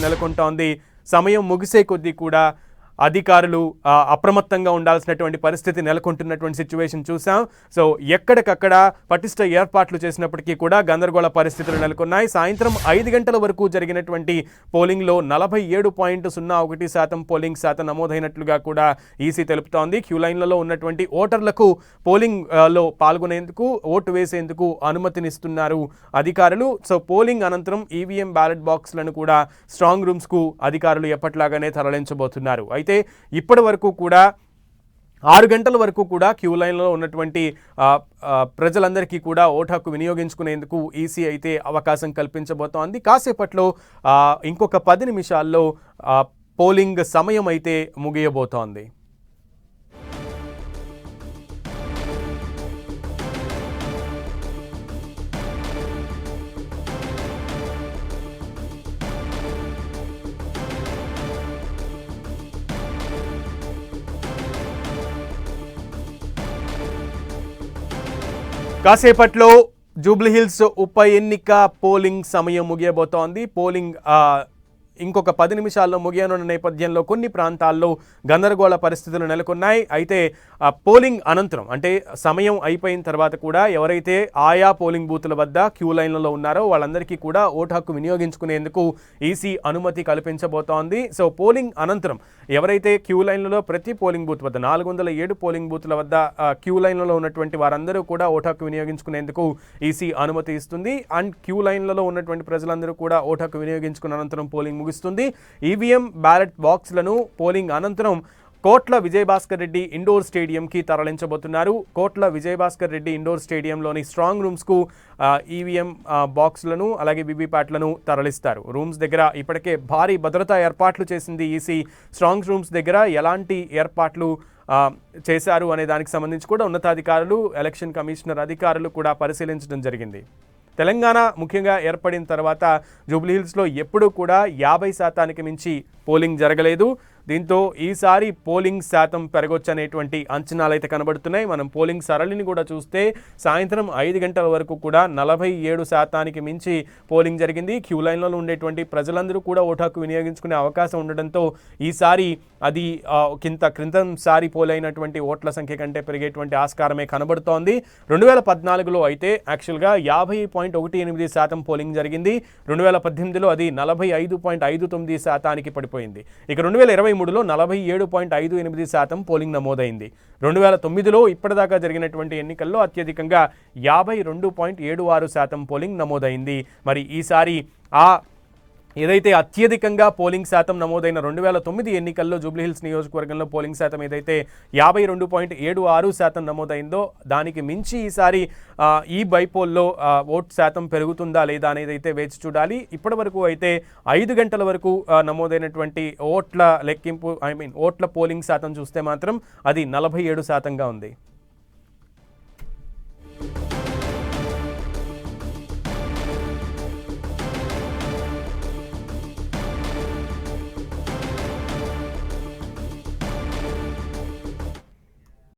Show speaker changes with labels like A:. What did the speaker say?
A: నెలకొంటోంది. సమయం ముగిసే కొద్దీ కూడా అధికారులు అప్రమత్తంగా ఉండాల్సినటువంటి పరిస్థితి నెలకొంటున్నటువంటి సిచ్యువేషన్ చూసాం. సో ఎక్కడికక్కడ పటిష్ట ఏర్పాట్లు చేసినప్పటికీ కూడా గందరగోళ పరిస్థితులు నెలకొన్నాయి. సాయంత్రం ఐదు గంటల వరకు జరిగినటువంటి పోలింగ్లో నలభై ఏడు పాయింట్ సున్నా ఒకటి శాతం పోలింగ్ శాతం నమోదైనట్లుగా కూడా ఈసీ తెలుపుతోంది. క్యూ లైన్లలో ఉన్నటువంటి ఓటర్లకు పోలింగ్లో పాల్గొనేందుకు ఓటు వేసేందుకు అనుమతినిస్తున్నారు అధికారులు. సో పోలింగ్ అనంతరం ఈవీఎం బ్యాలెట్ బాక్స్లను కూడా స్ట్రాంగ్ రూమ్స్కు అధికారులు ఎప్పట్లాగానే తరలించబోతున్నారు. అయితే ఇప్పటి వరకు కూడా ఆరు గంటల వరకు కూడా క్యూ లైన్లో ఉన్నటువంటి ప్రజలందరికీ కూడా ఓటు హక్కు వినియోగించుకునేందుకు ఈసీ అయితే అవకాశం కల్పించబోతోంది. కాసేపట్లో ఇంకొక పది నిమిషాల్లో పోలింగ్ సమయం అయితే ముగియబోతోంది. కాసేపట్లో జూబ్లీహిల్స్ ఉప ఎన్నిక పోలింగ్ సమయం ముగియబోతోంది. పోలింగ్ ఇంకొక పది నిమిషాల్లో ముగియనున్న నేపథ్యంలో కొన్ని ప్రాంతాల్లో గందరగోళ పరిస్థితులు నెలకొన్నాయి. అయితే పోలింగ్ అనంతరం అంటే సమయం అయిపోయిన తర్వాత కూడా ఎవరైతే ఆయా పోలింగ్ బూతుల వద్ద క్యూ లైన్లలో ఉన్నారో వాళ్ళందరికీ కూడా ఓటు హక్కు వినియోగించుకునేందుకు ఈసీ అనుమతి కల్పించబోతోంది. సో పోలింగ్ అనంతరం ఎవరైతే క్యూ లైన్లలో ప్రతి పోలింగ్ బూత్ వద్ద నాలుగు వందల ఏడు పోలింగ్ బూత్ల వద్ద క్యూ లైన్లలో ఉన్నటువంటి వారందరూ కూడా ఓటు హక్కు వినియోగించుకునేందుకు ఈసీ అనుమతి ఇస్తుంది. అండ్ క్యూ లైన్లలో ఉన్నటువంటి ప్రజలందరూ కూడా ఓటు హక్కు వినియోగించుకున్న అనంతరం పోలింగ్ ముగుస్తుంది. ఈవీఎం బ్యాలెట్ బాక్స్లను పోలింగ్ అనంతరం కోట్ల విజయభాస్కర్ రెడ్డి ఇండోర్ స్టేడియంకి తరలించబోతున్నారు. కోట్ల విజయభాస్కర్ రెడ్డి ఇండోర్ స్టేడియంలోని స్ట్రాంగ్ రూమ్స్కు ఈవీఎం బాక్స్లను అలాగే వివిప్యాట్లను తరలిస్తారు. రూమ్స్ దగ్గర ఇప్పటికే భారీ భద్రతా ఏర్పాట్లు చేసింది ఈసీ. స్ట్రాంగ్ రూమ్స్ దగ్గర ఎలాంటి ఏర్పాట్లు చేశారు అనే దానికి సంబంధించి కూడా ఉన్నతాధికారులు ఎలక్షన్ కమిషనర్ అధికారులు కూడా పరిశీలించడం జరిగింది. తెలంగాణ ముఖ్యంగా ఏర్పడిన తర్వాత జూబ్లీహిల్స్లో ఎప్పుడూ కూడా యాభై శాతానికి మించి పోలింగ్ జరగలేదు. దీంతో ఈసారి పోలింగ్ శాతం పెరగొచ్చనేటువంటి అంచనాలు అయితే కనబడుతున్నాయి. మనం పోలింగ్ సరళిని కూడా చూస్తే సాయంత్రం ఐదు గంటల వరకు కూడా నలభై ఏడు శాతానికి మించి పోలింగ్ జరిగింది. క్యూ లైన్లలో ఉండేటువంటి ప్రజలందరూ కూడా ఓటాకు వినియోగించుకునే అవకాశం ఉండడంతో ఈసారి అది కింద కింద క్రితంసారి పోలైనటువంటి ఓట్ల సంఖ్య కంటే పెరిగేటువంటి ఆస్కారమే కనబడుతోంది. రెండు వేల పద్నాలుగులో అయితే యాక్చువల్గా యాభై పాయింట్ ఒకటి ఎనిమిది శాతం పోలింగ్ జరిగింది. రెండు వేల పద్దెనిమిదిలో అది నలభై ఐదు పాయింట్ ఐదు తొమ్మిది శాతానికి పడిపోయింది. ఇక రెండు వేల ఇరవై మూడులో నలభై ఏడు పాయింట్ ఐదు ఎనిమిది శాతం పోలింగ్ నమోదైంది. రెండు వేల తొమ్మిదిలో ఇప్పటిదాకా జరిగినటువంటి ఎన్నికల్లో అత్యధికంగా యాభై రెండు పాయింట్ ఏడు ఆరు శాతం పోలింగ్ నమోదైంది. మరి ఈసారి ఆ ఏదైతే అత్యధికంగా పోలింగ్ శాతం నమోదైన రెండు వేల తొమ్మిది ఎన్నికల్లో జూబ్లీహిల్స్ నియోజకవర్గంలో పోలింగ్ శాతం ఏదైతే యాభై రెండు పాయింట్ ఏడు ఆరు శాతం నమోదైందో దానికి మించి ఈసారి ఈ బైపోల్లో ఓట్ శాతం పెరుగుతుందా లేదా అనేది అయితే వేచి చూడాలి. ఇప్పటి వరకు అయితే ఐదు గంటల వరకు నమోదైనటువంటి ఓట్ల లెక్కింపు ఐ మీన్ ఓట్ల పోలింగ్ శాతం చూస్తే మాత్రం అది నలభై ఏడు శాతంగా ఉంది.